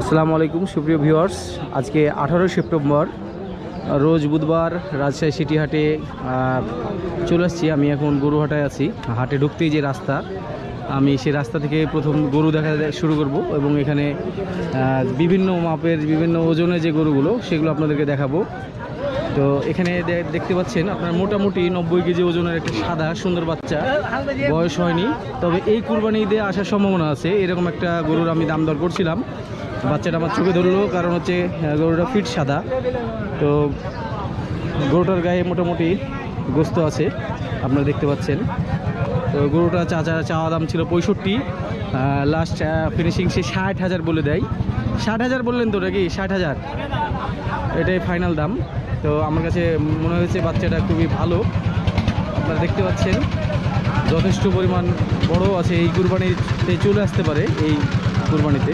আসসালামু আলাইকুম, সুপ্রিয় ভিউয়ার্স। আজকে আঠারোই সেপ্টেম্বর, রোজ বুধবার রাজশাহী সিটি হাটে চলে আসছি। আমি এখন গরুহাটায় আছি। হাটে ঢুকতেই যে রাস্তা, আমি সেই রাস্তা থেকে প্রথম গরু দেখা শুরু করব এবং এখানে বিভিন্ন মাপের, বিভিন্ন ওজনের যে গরুগুলো, সেগুলো আপনাদেরকে দেখাবো। তো এখানে দেখতে পাচ্ছেন, আপনার মোটামুটি নব্বই কেজি ওজনের একটা সাদা, সুন্দর বাচ্চা। বয়স হয়নি, তবে এই কুরবানি ঈদে আসার সম্ভাবনা আছে। এরকম একটা গরুর আমি দাম দর করছিলাম। বাচ্চাটা আমার চোখে ধরলো, কারণ হচ্ছে গরুটা ফিট সাদা। তো গরুটার গায়ে মোটামুটি গোস্ত আছে, আপনারা দেখতে পাচ্ছেন। তো গরুটা চাচা, চাওয়া দাম ছিল পঁয়ষট্টি লাস্ট ফিনিশিং সে ষাট হাজার বলে দেয়। ষাট হাজার বললেন তো নাকি? ষাট হাজার। এটাই ফাইনাল দাম। তো আমার কাছে মনে হয়েছে বাচ্চাটা খুবই ভালো। আপনারা দেখতে পাচ্ছেন, যথেষ্ট পরিমাণ বড় আছে। এই কুরবানিতে চলে আসতে পারে, এই কুরবানিতে।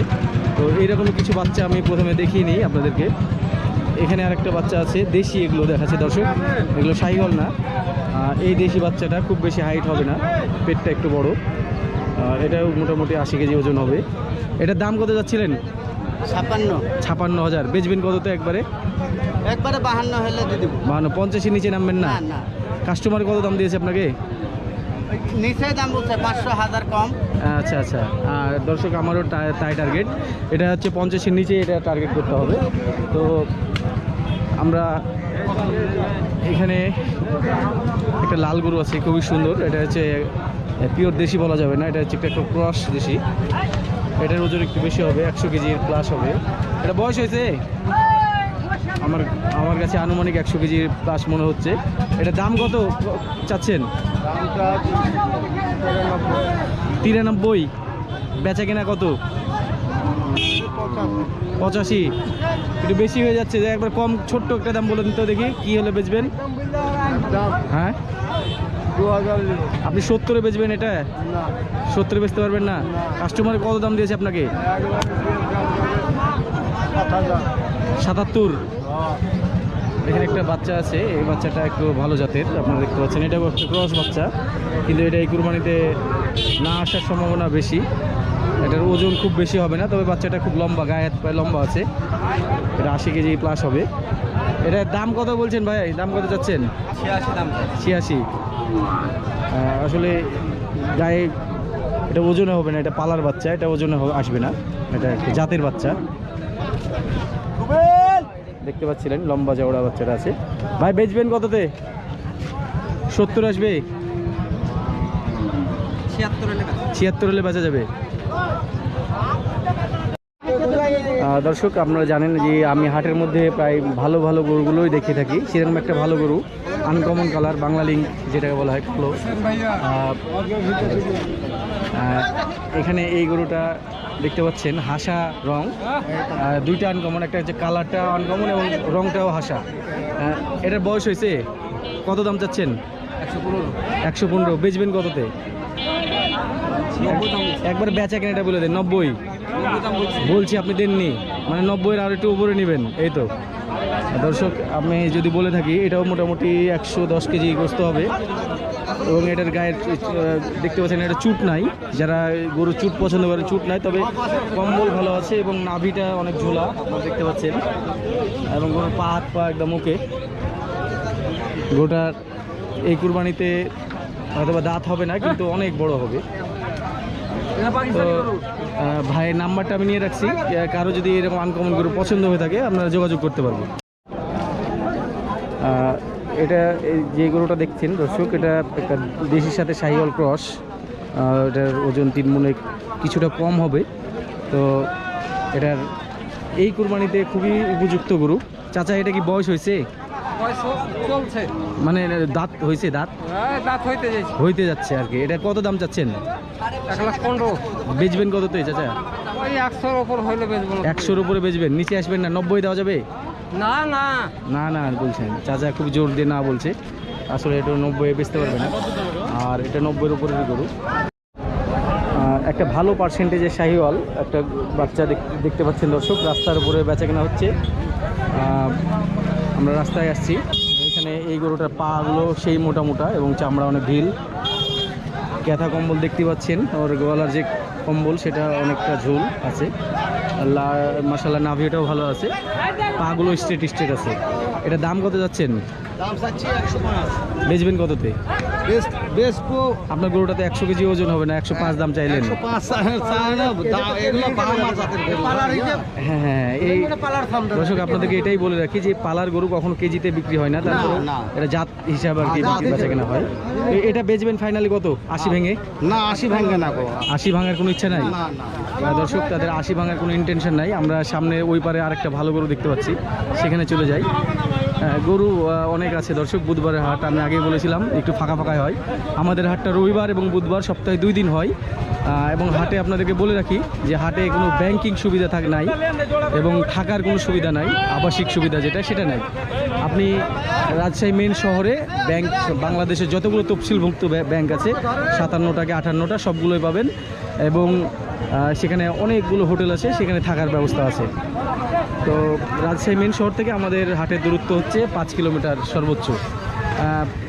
তো এইরকম কিছু বাচ্চা আমি প্রথমে দেখিয়ে নিই আপনাদেরকে। এখানে আরেকটা বাচ্চা আছে দেশি এগুলো দেখাচ্ছে দর্শক। এগুলো সাইহল না। এই দেশি বাচ্চাটা খুব বেশি হাইট হবে না পেটটা একটু বড়। আর এটাও মোটামুটি আশি কেজি ওজন হবে। এটার দাম কত যাচ্ছিলেন? ছাপ্পান্ন ছাপান্ন হাজার। বেচবেন কত তো একবারে? একবারে বাহান্ন হলে দিয়ে দিব। বাহান্ন পঞ্চাশের নিচে নামবেন না? কাস্টমার কত দাম দিয়েছে আপনাকে? নিচে দাম বলছে পাঁচশো হাজার কম। আচ্ছা আচ্ছা। দর্শক, আমারও তাই টার্গেট এটা হচ্ছে পঞ্চাশের নিচে এটা টার্গেট করতে হবে। তো আমরা এখানে একটা লাল গরু আছে, খুবই সুন্দর। এটা হচ্ছে পিওর দেশি বলা যাবে না, এটা হচ্ছে একটা একটু ক্রস দেশি। এটার ওজন একটু বেশি হবে, একশো কেজির প্লাস হবে। এটা বয়স হয়েছে? আমার আমার কাছে আনুমানিক একশো কেজির প্লাস মনে হচ্ছে। এটা দাম কত চাচ্ছেন? তিরানব্বই। বেচা কেনা কত? পঁচাশি। একটু বেশি হয়ে যাচ্ছে। যে একবার কম ছোট্ট একটা দাম বলে দিতে দেখি কি হলে বেচবেন? হ্যাঁ? আপনি সত্তরে বেচবেন এটা? সত্তরে বেচতে পারবেন না? কাস্টমার কত দাম দিয়েছে আপনাকে? সাতাত্তর। এখানে একটা বাচ্চা আছে এই বাচ্চাটা একটু ভালো জাতের আপনারা দেখতে পাচ্ছেন। এটা একটা ক্রস বাচ্চা কিন্তু এটা এই কুরবানিতে না আসার সম্ভাবনা বেশি। এটার ওজন খুব বেশি হবে না তবে বাচ্চাটা খুব লম্বা গায়ে হাত পায়ে লম্বা আছে। এটা আশি কেজি প্লাস হবে। এটার দাম কত বলছেন ভাই? দাম কত চাচ্ছেন? ছিয়াশি আসলে গায়ে এটা ওজনে হবে না এটা পালার বাচ্চা এটা ওজনে আসবে না। এটা একটা জাতের বাচ্চা। দেখতে পাচ্ছিলেন লম্বা চওড়া বাচ্চাটা আছে। ভাই বেচবেন কততে? সত্তর আসবে? ছিয়াত্তর হলে বেচা যাবে। দর্শক আপনারা জানেন যে আমি হাটের মধ্যে প্রায় ভালো ভালো গরুগুলোই দেখে থাকি। সেরকম একটা ভালো গরু আনকমন কালার বাংলা লিঙ্ক যেটাকে বলা হয় ফ্লো এখানে এই গরুটা দেখতে পাচ্ছেন হাসা রং। দুইটা আনকমন একটা হচ্ছে কালারটা আনকমন এবং রংটাও হাসা। এটার বয়স হয়েছে? কত দাম চাচ্ছেন? একশো পনেরো। বেচবেন কততে? একবার বেচা কেনাটা বলে দেন, নব্বই। বলছি আপনি দেননি মানে নব্বইয়ের আর একটু উপরে নেবেন, এই তো। দর্শক, আমি যদি বলে থাকি, এটাও মোটামুটি একশো দশ কেজি গোস্ত হবে। এবং এটার গায়ের দেখতে পাচ্ছেন এটা চুট নাই। যারা গরুর চুট পছন্দ করে চুট নাই। তবে কম্বল ভালো আছে এবং নাভিটা অনেক ঝোলা আপনারা দেখতে পাচ্ছেন। এবং গরুর পা হাত পা একদম ওকে। গোটার এই কুরবানিতে হয়তো বা দাঁত হবে না কিন্তু অনেক বড় হবে। তো ভাইয়ের নাম্বারটা আমি নিয়ে রাখছি। কারও যদি এরকম আনকমন গরু পছন্দ হয়ে থাকে আপনারা যোগাযোগ করতে পারবেন। এটা এই যে গরুটা দেখছেন দর্শক এটা একটা দেশির সাথে শাহিওয়াল ক্রস। এটার ওজন তিন মনে কিছুটা কম হবে। তো এটার এই কুরবানিতে খুবই উপযুক্ত গরু। চাচা এটা কি বয়স হয়েছে? চলছে। মানে দাঁত হয়েছে দাঁত? দাঁত হইতে হইতে যাচ্ছে আর কি। এটা কত দাম চাচ্ছেন? এক লাখ পনেরো। বেচবেন কততে চাচা? একশোর ওপর হইলে বেচবো। একশোর উপরে বেচবেন। নিচে আসবেন না নব্বই দেওয়া যাবে? না না। না না বলছেন চাচা খুব জোর দিয়ে না বলছে। আসলে এটা নব্বই বেচতে পারবে না। আর এটা নব্বইয়ের উপরের গরু। একটা ভালো পার্সেন্টেজের শাহিওয়াল, একটা বাচ্চা দেখতে পাচ্ছেন দর্শক, রাস্তার উপরে বেচা কেনা হচ্ছে। আমরা রাস্তায় আসছি। এখানে এই গরুটার পাগুলো সেই মোটা মোটা এবং চামড়া অনেক ঢিল। ক্যাথা কম্বল দেখতে পাচ্ছেন। ওর গলার যে কম্বল, সেটা অনেকটা ঝোল আছে। মাসাল্লাহ নাভিটাও ভালো আছে। পাগুলো স্ট্রেট স্ট্রেট আছে। এটা দাম কত যাচ্ছেন? বেচবেন কততে? বেস্ট বেস্ট আপনার গরুটাতে একশো কেজি ওজন হবে না? একশো পাঁচ দাম চাইলেন। গরু। হ্যাঁ হ্যাঁ এই পালার ফার্ম দর্শক আপনাদেরকে এটাই বলে রাখি যে পালার গরু কখনো কেজিতে বিক্রি হয় না তারপরে। এটা জাত হিসাবে আর কি বেচা কেনা হয়। এটা বেচবেন ফাইনালি কত? আশি ভেঙে? না আশি ভাঙে না গো। আশি ভাঙার কোনো ইচ্ছা নাই? না না দর্শক তাদের আশি ভাঙার কোনো ইন্টেনশন নাই। আমরা সামনে ওই পারে আরেকটা ভালো গরু দেখতে পাচ্ছি। সেখানে চলে যাই। গরু অনেক আছে। দর্শক, বুধবারের হাট আমি আগেই বলেছিলাম, একটু ফাঁকা ফাঁকাই হয়। আমাদের হাটটা রবিবার এবং বুধবার সপ্তাহে দুই দিন হয়। এবং হাটে আপনাদেরকে বলে রাখি যে হাটে কোনো ব্যাংকিং সুবিধা থাক নাই এবং থাকার কোনো সুবিধা নাই, আবাসিক সুবিধা যেটা, সেটা নাই। আপনি রাজশাহী মেন শহরে ব্যাংক বাংলাদেশের যতগুলো তফসিলভুক্ত ব্য- ব্যাংক আছে, সাতান্নটাকে আটান্নটা সবগুলোই পাবেন। এবং সেখানে অনেকগুলো হোটেল আছে সেখানে থাকার ব্যবস্থা আছে। তো রাজশাহী মেন শহর থেকে আমাদের হাটের দূরত্ব হচ্ছে পাঁচ কিলোমিটার সর্বোচ্চ।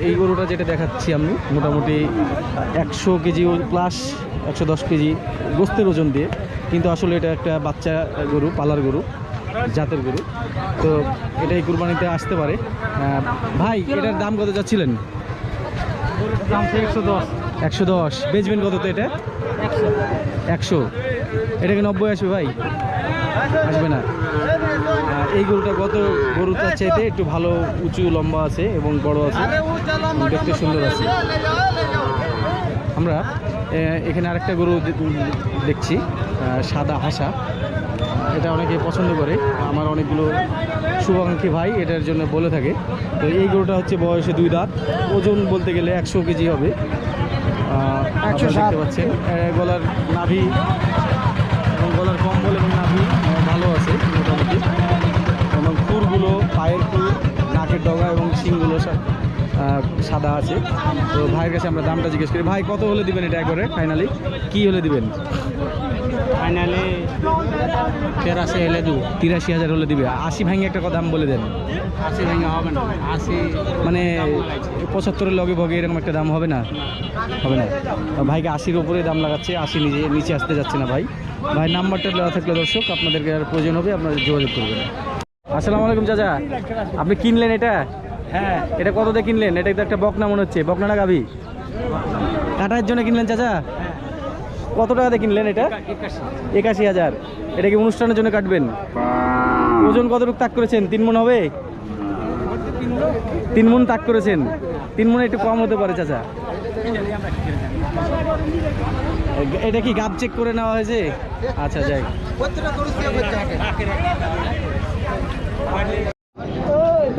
এই গরুটা যেটা দেখাচ্ছি আমি মোটামুটি একশো কেজি প্লাস একশো দশ কেজি গোস্তের ওজন দিয়ে। কিন্তু আসলে এটা একটা বাচ্চা গরু পালার গরু জাতের গরু। তো এটা এই কুরবানিতে আসতে পারে। ভাই এটার দাম কত যাচ্ছিলেন? একশো দশ। একশো দশ। বেচবেন কত তো এটা? একশো। এটা কি নব্বই আসবে ভাই? আসবে না। এই গরুটা গত গরুটার চাইতে একটু ভালো উঁচু লম্বা আছে এবং বড় আছে। দেখতে সুন্দর আছে। আমরা এখানে আরেকটা গরু দেখছি সাদা হাসা। এটা অনেকে পছন্দ করে। আমার অনেকগুলো শুভাকাঙ্ক্ষী ভাই এটার জন্য বলে থাকে। তো এই গরুটা হচ্ছে বয়সে দুই দাঁত। ওজন বলতে গেলে একশো কেজি হবে। দেখতে পাচ্ছেন গলার নাভি এবং গলার কম্বল এবং নাভি ভালো আছে মোটামুটি। এবং খুরগুলো পায়ের খুর নাকের ডগা এবং শিংগুলো সাদা আছে। তো ভাইয়ের কাছে আমরা দামটা জিজ্ঞেস করি। ভাই কত হলে দিবেন এটা একবারে ফাইনালি কি হলে দিবেন? ফাইনালি তেরাশি এলে দু তিরাশি হাজার হলে দিবে। আশি ভাঙে একটা কথা বলে দেন। আশি ভেঙে হবে না। আশি মানে পঁচাত্তরের লগে ভগে এরকম একটা দাম হবে না? হবে না। ভাইকে আশির উপরে দাম লাগাচ্ছে আশি নিজে নিচে আসতে যাচ্ছে না ভাই। ভাই নাম্বারটা দেওয়া থাকলে দর্শক আপনাদেরকে আর প্রয়োজন হবে আপনারা যোগাযোগ করবেন। আসসালামু আলাইকুম চাচা আপনি কিনলেন এটা? হ্যাঁ। এটা কত দিয়ে কিনলেন? এটা তো একটা বকনা মনে হচ্ছে। বকনাটা গাবি। কাটার জন্য কিনলেন চাচা? কত টাকা টাকাতে কিনলেন এটা? একাশি হাজার। এটা কি অনুষ্ঠানের জন্য কাটবেন? ওজন কতটুকু তাক করেছেন? তিন মন হবে? তিন মন তাক করেছেন। তিন মনে একটু কম হতে পারে চাচা। এটা কি গাব চেক করে নেওয়া হয়েছে? আচ্ছা যাই।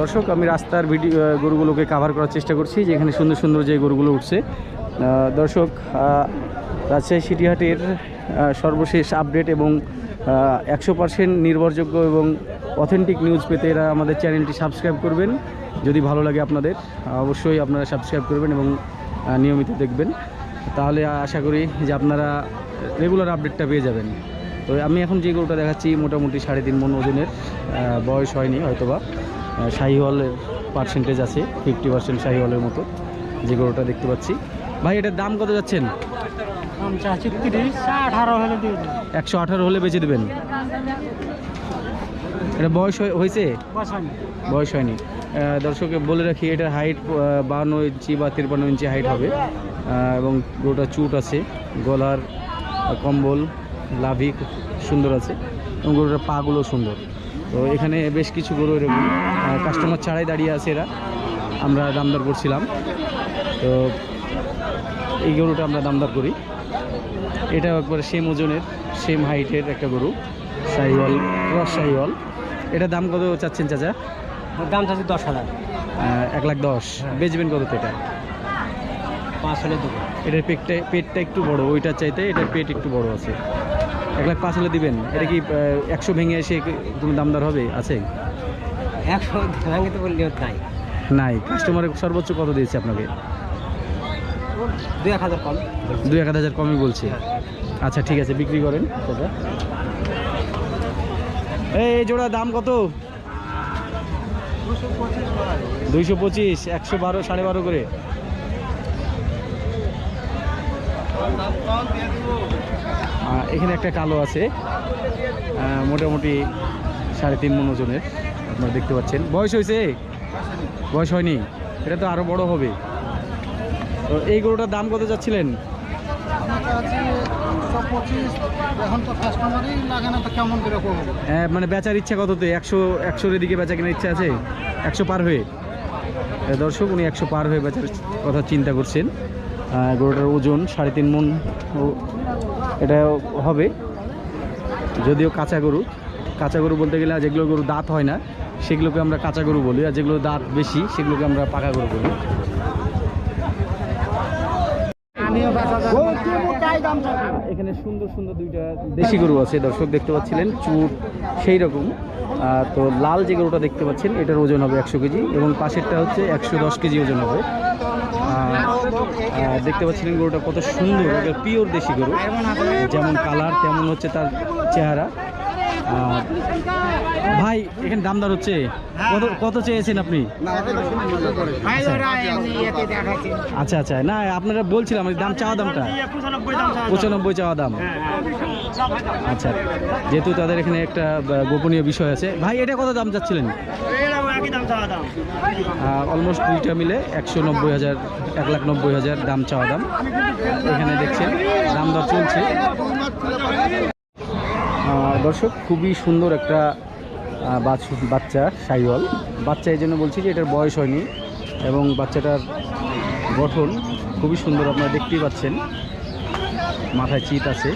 দর্শক আমি রাস্তার ভিডিও গরুগুলোকে কাভার করার চেষ্টা করছি যেখানে সুন্দর সুন্দর যে গরুগুলো উঠছে। দর্শক রাজশাহী সিটিহাটের সর্বশেষ আপডেট এবং একশো পার্সেন্ট নির্ভরযোগ্য এবং অথেন্টিক নিউজ পেতে এরা আমাদের চ্যানেলটি সাবস্ক্রাইব করবেন। যদি ভালো লাগে আপনাদের, অবশ্যই আপনারা সাবস্ক্রাইব করবেন এবং নিয়মিত দেখবেন। তাহলে আশা করি যে আপনারা রেগুলার আপডেটটা পেয়ে যাবেন। তো আমি এখন যে গরুটা দেখাচ্ছি মোটামুটি সাড়ে তিন মন ওজনের বয়স হয়নি হয়তোবা। শাহিওয়ালের পার্সেন্টেজ আছে ফিফটি পার্সেন্ট শাহিওয়ালের মতো যে গরুটা দেখতে পাচ্ছি। ভাই এটার দাম কত যাচ্ছেন? একশো আঠারো হলে বেচে দেবেন। এটা বয়স হয়ে- হয়েছে? বয়স হয়নি। আহ, দর্শককে বলে রাখি এটার হাইট বান্ন ইঞ্চি বা তিরপান্ন ইঞ্চি হাইট হবে। এবং গরুটা চুট আছে গলার কম্বল লাভি সুন্দর আছে এবং গরুটার পাগুলো সুন্দর। তো এখানে বেশ কিছু গরু এরকম কাস্টমার ছাড়াই দাঁড়িয়ে আছে এরা। আমরা দামদার করছিলাম। তো এই গরুটা আমরা দামদার করি। এটা একবারে সেম ওজনের সেম হাইটের একটা গরু শাহিওয়াল ক্রস শাহিওয়াল এটা দাম কত চাচ্ছেন চাচা? দাম চাচ্ছি দশ হাজার। এক লাখ দশ। বেচবেন কত এটা? পাঁচ হলে দেবো। এটার পেটটা পেটটা একটু বড় ওইটার চাইতে এটার পেট একটু বড় আছে। এক লাখ পাঁচ হলে দিবেন। এটা কি একশো ভেঙে এসে কোনো দামদার হবে? আছে? একশো ভাঙিতে বললেও তাই নাই। কাস্টমারের সর্বোচ্চ কত দিয়েছে আপনাকে? দুই এক হাজার কম। এক হাজার কমই বলছে। আচ্ছা ঠিক আছে বিক্রি করেন। দাদা এই জোড়া দাম কত? দুইশো পঁচিশ একশো বারো সাড়ে বারো করে। এখানে একটা কালো আছে। মোটামুটি সাড়ে তিন মন ওজনের আপনারা দেখতে পাচ্ছেন। বয়স হয়েছে? বয়স হয়নি। এটা তো আরও বড় হবে। তো এই গরুটার দাম কত যাচ্ছিলেন? হ্যাঁ, মানে বেচার ইচ্ছা কততে? একশো একশোর এদিকে বেচা কেনার ইচ্ছা আছে? একশো পার হয়ে? দর্শক উনি একশো পার হয়ে বেচার কথা চিন্তা করছেন। গরুটার ওজন সাড়ে তিন মন এটা হবে। যদিও কাঁচা গরু কাঁচা গরু বলতে গেলে যেগুলো গরু দাঁত হয় না সেগুলোকে আমরা কাঁচা গরু বলি আর যেগুলো দাঁত বেশি সেগুলোকে আমরা পাকা গরু বলি আমিও তাই দাম এখানে সুন্দর সুন্দর দুইটা দেশি গরু আছে, দর্শক দেখতে পাচ্ছিলেন চুট সেই রকম। তো লাল যে গরুটা দেখতে পাচ্ছেন, এটার ওজন হবে একশো কেজি এবং পাশেরটা হচ্ছে একশো দশ কেজি ওজন হবে। দেখতে পাচ্ছিলেন গরুটা কত সুন্দর এটা পিওর দেশি গরু। যেমন কালার তেমন হচ্ছে তার চেহারা। ভাই, এখানে দাম দর হচ্ছে। কত কত চেয়েছেন আপনি? আচ্ছা আচ্ছা। না, আপনারা বলছিলাম দাম, চাওয়া দামটা। পঁচানব্বই চাওয়া দাম। আচ্ছা যেহেতু তাদের এখানে একটা গোপনীয় বিষয় আছে। ভাই, এটা কত দাম চাচ্ছিলেন অলমোস্ট দুইটা মিলে একশো নব্বই হাজার এক লাখ নব্বই হাজার দাম, চাওয়া দাম। এখানে দেখছেন দাম দর চলছে দর্শক, খুবই সুন্দর একটা বাচ্চা সাইওয়াল। বাচ্চা এই জন্য বলছি যে এটার বয়স হয়নি এবং বাচ্চাটার গঠন খুবই সুন্দর আপনারা দেখতেই পাচ্ছেন। মাথায় চিত আছে।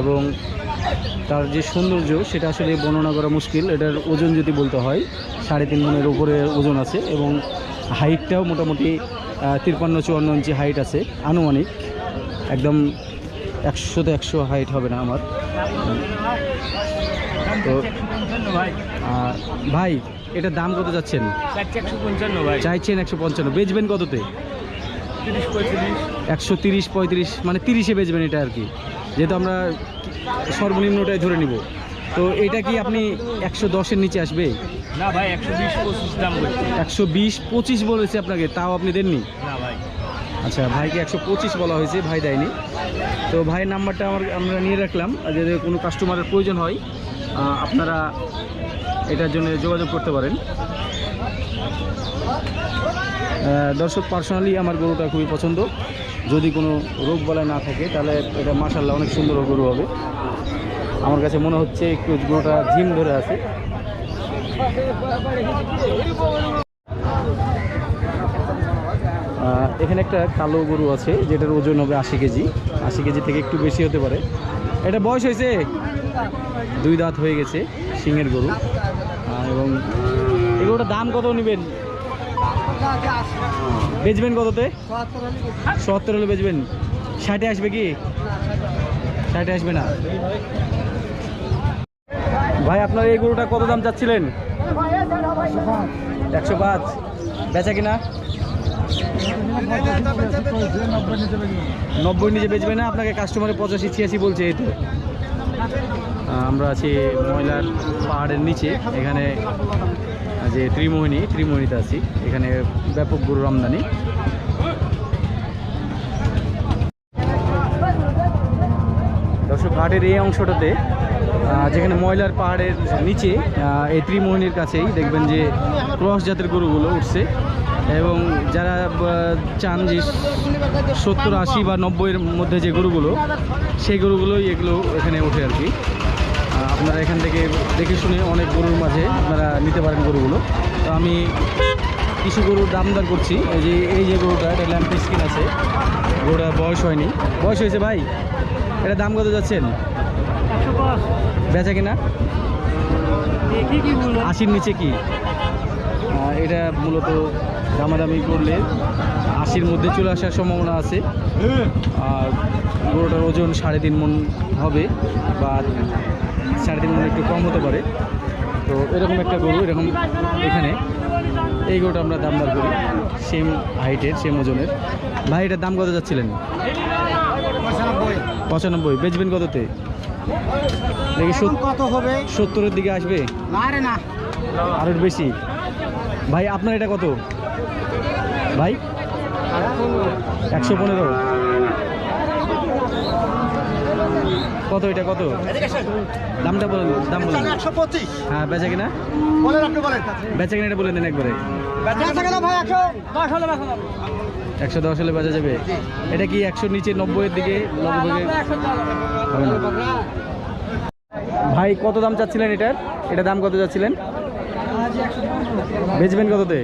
এবং তার যে সৌন্দর্য, সেটা আসলে বর্ণনা করা মুশকিল। এটার ওজন যদি বলতে হয়, সাড়ে তিন মনের উপরে ওজন আছে এবং হাইটটাও মোটামুটি তিরপান্ন চুয়ান্ন ইঞ্চি হাইট আছে। আনুমানিক একদম একশোতে একশো হাইট হবে না আমার। তো ভাই এটার দাম কত যাচ্ছেন? চাইছেন একশো পঞ্চান্ন। বেচবেন কততে? একশো তিরিশ পঁয়ত্রিশ মানে তিরিশে বেচবেন এটা আর কি। যেহেতু আমরা সর্বনিম্নটাই ধরে নিব। তো এটা কি আপনি একশো দশের নিচে আসবে? না ভাই একশো বিশ পঁচিশ দাম বলছি। একশো বিশ পঁচিশ বলেছে আপনাকে তাও আপনি দেননি? না ভাই। আচ্ছা ভাইকে একশো পঁচিশ বলা হয়েছে ভাই দেয়নি। তো ভাইয়ের নাম্বারটা আমার আমরা নিয়ে রাখলাম। যদি কোনো কাস্টমারের প্রয়োজন হয় আপনারা এটার জন্য যোগাযোগ করতে পারেন। দর্শক পার্সোনালি আমার গরুটা খুবই পছন্দ। যদি কোনো রোগ বলায় না থাকে, তাহলে এটা মাসাল্লাহ অনেক সুন্দর গরু হবে। আমার কাছে মনে হচ্ছে একটু গরুটা ঝিম ধরে আছে। এখানে একটা কালো গরু আছে, যেটার ওজন হবে আশি কেজি। আশি কেজি থেকে একটু বেশি হতে পারে। এটা বয়স হয়েছে? দুই দাঁত হয়ে গেছে সিংয়ের গরু। এবং এই গরুটার দাম কত নেবেন? বেচবেন কততে? সত্তর হলে বেচবেন। ষাটে আসবে কি? ষাটে আসবে না। ভাই, আপনার এই গরুটা কত দাম চাচ্ছিলেন? একশো পাঁচ। বেচা কিনা? নব্বই নিচে বেচবে না? আপনাকে কাস্টমারে পঁচাশি, ছিয়াশি বলছে এই তো আমরা আছি ময়লার পাহাড়ের নিচে। এখানে যে ত্রিমোহিনী, ত্রিমোহিনীতে আছি। এখানে ব্যাপক গরুর আমদানি। দর্শক, ঘাটের এই অংশটাতে যেখানে ময়লার পাহাড়ের নিচে এই ত্রিমোহিনীর কাছেই দেখবেন যে ক্রস জাতের গরুগুলো উঠছে। এবং যারা চান যে সত্তর, আশি বা নব্বইয়ের মধ্যে যে গরুগুলো, সেই গরুগুলোই এগুলো এখানে ওঠে আর কি। আপনারা এখান থেকে দেখে শুনে অনেক গরুর মাঝে আপনারা নিতে পারেন গরুগুলো। তো আমি কিছু গরুর দাম দর করছি। এই যে এই যে গরুটা, এটা ল্যাম্প স্কিন আছে। গরুটা বয়স হয়নি। বয়স হয়েছে ভাই? এটা দাম কত যাচ্ছেন? বেচা কিনা? আশির নিচে কি? এটা মূলত দামাদামি করলে আশির মধ্যে চলে আসার সম্ভাবনা আছে। আর গরুটার ওজন সাড়ে তিন মন হবে, বা সাড়ে তিন মন একটু কম হতে পারে। তো এরকম একটা গরু এরকম এখানে। এই গরুটা আমরা দাম দর করি। সেম হাইটের সেম ওজনের। ভাই এটার দাম কত যাচ্ছিলেন? পঁচানব্বই। বেচবেন কততে? দেখি কত হবে? সত্তরের দিকে আসবে? না। আরও বেশি। ভাই আপনার এটা কত? ভাই একশো পনেরো। কত এটা কত? দামটা বলেন দাম বলেন। একশো পঁচিশ। হ্যাঁ বেচা কিনা? বলেন আপনি বলেন। বেচা কিনা এটা বলে দেন একবারে। একশো দশ হলে বেচা যাবে। একশো এটা কি একশোর নিচে নব্বইয়ের দিকে। ভাই কত দাম চাচ্ছিলেন এটার? এটা দাম কত চাচ্ছিলেন? বেচবেন কততে?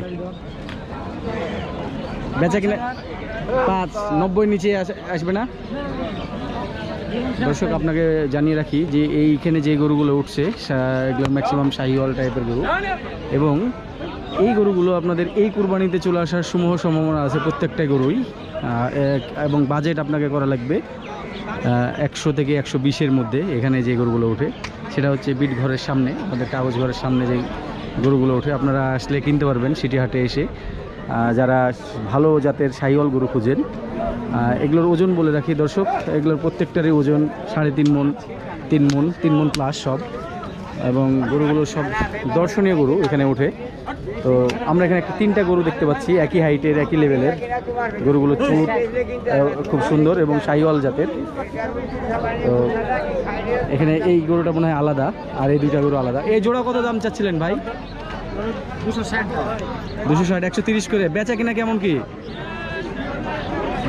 বেচা কিনা পাঁচ নব্বই নিচে আস- আসবে না? দর্শক, আপনাকে জানিয়ে রাখি যে এইখানে যে গরুগুলো উঠছে এগুলো ম্যাক্সিমাম শাহিওয়াল টাইপের গরু। এবং এই গরুগুলো আপনাদের এই কুরবানিতে চলে আসার সমূহ সম্ভাবনা আছে প্রত্যেকটা গরুই। এবং বাজেট আপনাকে করা লাগবে একশো থেকে একশো বিশের মধ্যে এখানে যে গরুগুলো ওঠে। সেটা হচ্ছে বিট ঘরের সামনে, আমাদের কাগজ ঘরের সামনে যে গরুগুলো ওঠে, আপনারা আসলে কিনতে পারবেন সিটি হাটে এসে। যারা ভালো জাতের সাইওয়াল গরু খুঁজেন এগুলোর ওজন বলে রাখি দর্শক, এগুলোর প্রত্যেকটারই ওজন সাড়ে তিন মন তিন মন তিন মন প্লাস সব। এবং গরুগুলো সব দর্শনীয় গরু এখানে ওঠে। তো আমরা এখানে একটা তিনটা গরু দেখতে পাচ্ছি, একই হাইটের একই লেভেলের গরুগুলো চুট খুব সুন্দর এবং সাইওয়াল জাতের। তো এখানে এই গরুটা মনে হয় আলাদা, আর এই দুইটা গরু আলাদা। এই জোড়া কত দাম চাচ্ছিলেন ভাই? দুশো ষাট। একশো তিরিশ করে। বেচা কিনা কেমন কি?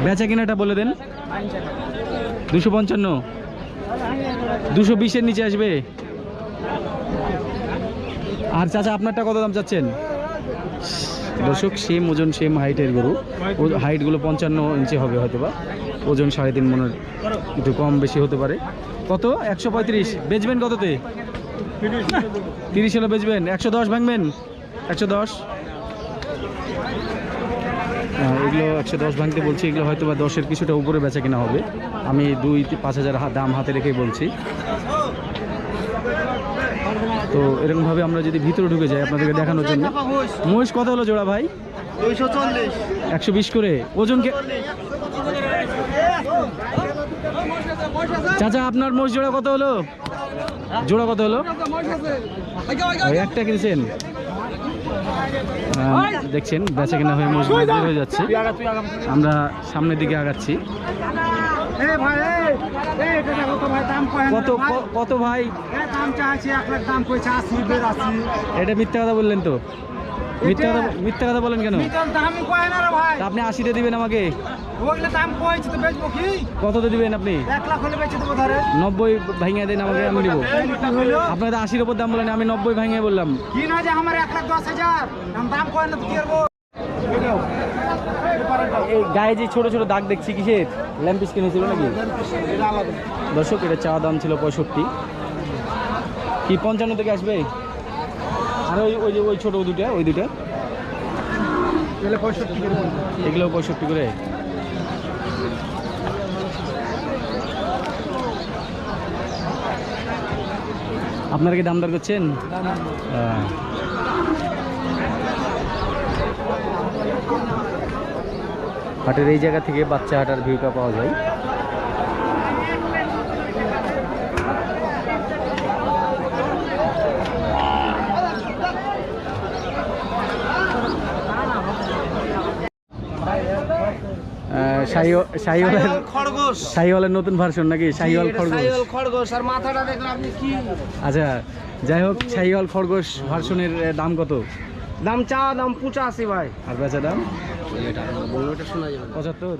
বেচা কিনাটা বলে দেন। দুশো পঞ্চান্ন। দুশো বিশের নিচে আসবে। আর চাচা, আপনারটা কত দাম চাচ্ছেন? দর্শক সেম ওজন সেম হাইটের গরু। হাইটগুলো পঞ্চান্ন ইঞ্চি হবে হয়তো বা ওজন সাড়ে তিন মনের একটু কম বেশি হতে পারে। কত? একশো পঁয়ত্রিশ। বেচবেন কততে? তিরিশ হলে বেচবেন। একশো দশ ভাঙবেন? একশো দশ? এগুলো একশো দশ ভাঙতে বলছি, এগুলো হয়তো বা দশের কিছুটা উপরে বেচা কিনা হবে। আমি দুই পাঁচ হাজার দাম হাতে রেখেই বলছি। তো এরকমভাবে আমরা যদি ভিতরে ঢুকে যাই আপনাদেরকে দেখানোর জন্য। মহিষ কত হলো জোড়া ভাই? একশো বিশ করে। ওজন কে চাচা, আপনার মহিষ জোড়া কত হলো? জোড়া কত হলো? একটা কিনছেন? দেখছেন বেচা কেনা হয়ে মজবুত হয়ে যাচ্ছে। আমরা সামনের দিকে আগাচ্ছি। কত ভাই। কত ভাই? এটা মিথ্যা কথা বললেন তো। মিথ্যা কথা মিথ্যা কথা বলেন কেন? মিটার কয় না রে ভাই? আপনি আশিতে দিবেন আমাকে। ওগুলো দাম কইছে তো বেচবো কি? কততে দিবেন আপনি? এক লাখ হলে বেচে দেবো ধরে। নব্বই ভাঙিয়ে দেন আমাকে আমি হইল আপনাদের আশির ওপর দাম বলেন আমি নব্বই ভাঙিয়ে বললাম। কি না যে আমার এক লাখ দশ হাজার? দাম দাম কয় না তো কি করব? এই গায়ে যে ছোট ছোট দাগ দেখছি কিসের? ল্যাম্পিস কিনেছিল নাকি? দর্শক এটা চাওয়া দাম ছিল পঁয়ষট্টি। কি পঞ্চান্ন থেকে আসবে? আর ওই ওই যে ওই ছোট দুটা ওই দুটা এলে পঁয়ষট্টি করে এগুলো পঁয়ষট্টি করে। আপনারা কি দাম দর করছেন হাটের এই জায়গা থেকে বাচ্চা হাটার ভিউটা পাওয়া যায়। খরগোশ। শাহিওয়ালের নতুন ভার্সন নাকি? শাহিওয়াল খরগোশ। খরগোশ। আর মাথাটা দেখলে আপনি কি। আচ্ছা যাই হোক শাহিওয়াল খরগোশ ভার্সনের দাম কত? দাম চা দাম পঁচাশি ভাই। আর বেচা দাম? পঁচাত্তর।